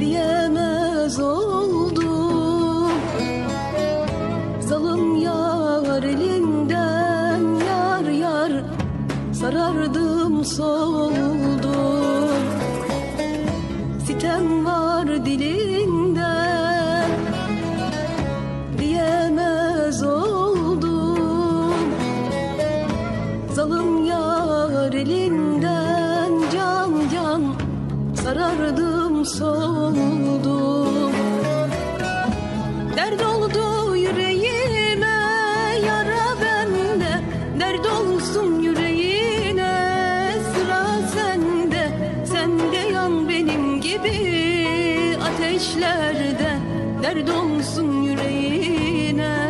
diyemez oldum. Zalım yar elinden yar yar sarardım soldum. Sitem var dilinde diyemez oldum. Zalım yar elinden can can sarardım soldum Dert oldu yüreğime yara bende. Dert olsun yüreğine sıra sende. Sen de yan benim gibi ateşlerde. Dert olsun yüreğine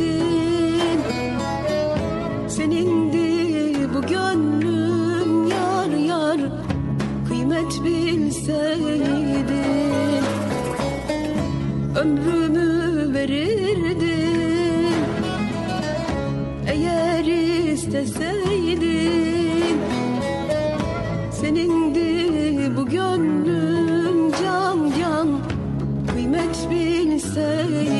isteseydin Senindi gönlüm yar yar Kıymet bilseydin. Ömrümü verirdim Eğer isteseydin. Senindi bu can can Kıymet bilseydin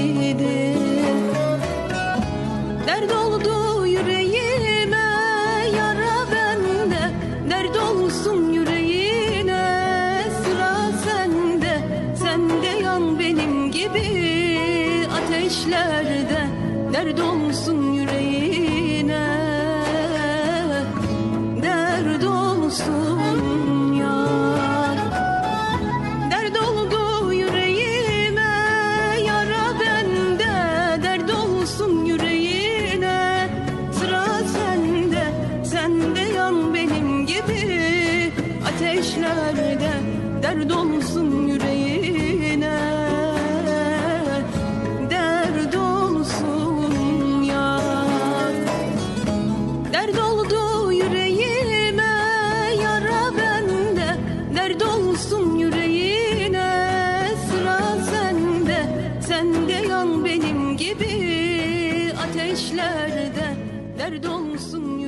Dert olsun yüreğine Sıra sende. Sen de yan benim gibi Ateşlerde. Dert olsun yüreğine Dert olsun Ateşlerde Dert olsun yüreğine. Dert olsun yar. Dert oldu yüreğime Yara bende. Dert olsun yüreğine Sıra sende. Sen de yan benim gibi Ateşlerde. Dert olsun